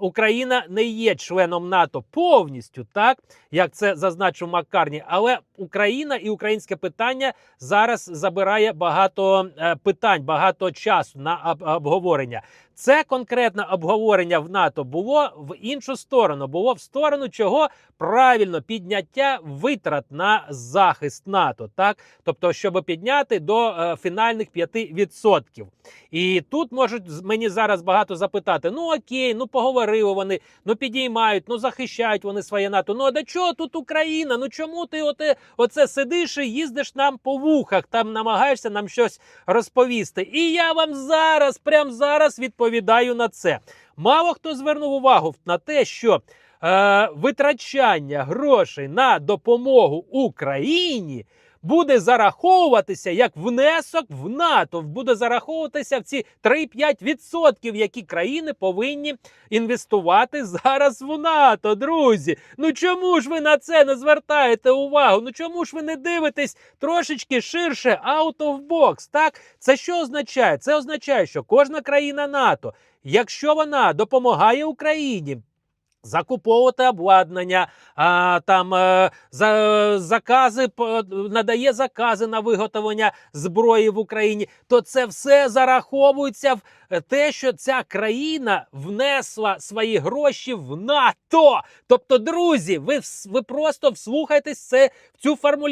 Україна не є членом НАТО повністю, так як це зазначив Маккарні, але Україна і українське питання зараз забирає багато е, питань, багато часу на обговорення. Це конкретне обговорення в НАТО було в іншу сторону. Було в сторону чого правильно підняття витрат на захист НАТО, так тобто, щоб підняти до е, фінальних 5%. І тут можуть мені зараз багато запитати: ну окей, ну поговорили вони, ну підіймають, ну захищають вони своє НАТО. Ну а до чого тут Україна? Ну чому ти оте, оце сидиш і їздиш нам по вухах, там намагаєшся нам щось розповісти? І я вам зараз, прямо зараз відповідаю на це. Мало хто звернув увагу на те, що е, витрачання грошей на допомогу Україні буде зараховуватися як внесок в НАТО, буде зараховуватися в ці 3-5%, які країни повинні інвестувати зараз в НАТО, друзі. Ну чому ж ви на це не звертаєте увагу? Ну чому ж ви не дивитесь трошечки ширше out of box? Так, це що означає? Це означає, що кожна країна НАТО, якщо вона допомагає Україні. Закуповувати обладнання, а, там е, за, закази надає закази на виготовлення зброї в Україні, то це все зараховується в е, те, що ця країна внесла свої гроші в НАТО. Тобто, друзі, ви, ви просто вслухайтесь це в цю формулювання.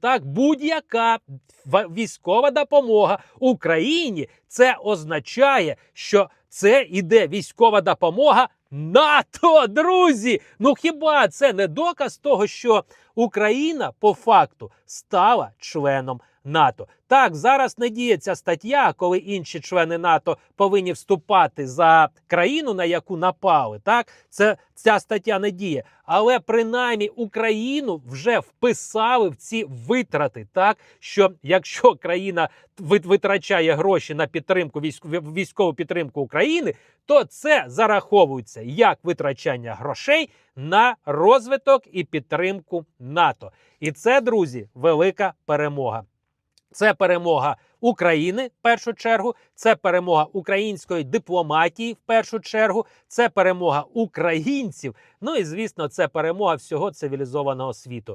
Так, будь-яка військова допомога Україні це означає, що це іде військова допомога НАТО, друзі. Ну хіба це не доказ того, що Україна по факту стала членом НАТО? Так, зараз не діє ця стаття, коли інші члени НАТО повинні вступати за країну, на яку напали. Так, це ця стаття не діє. Але принаймні Україну вже вписали в ці витрати. Так що якщо країна вит- витрачає гроші на підтримку військ- військову підтримку України, то це зараховується як витрачання грошей на розвиток і підтримку НАТО. І це, друзі, велика перемога. Це перемога України в першу чергу, це перемога української дипломатії в першу чергу, це перемога українців. Ну і звісно, це перемога всього цивілізованого світу.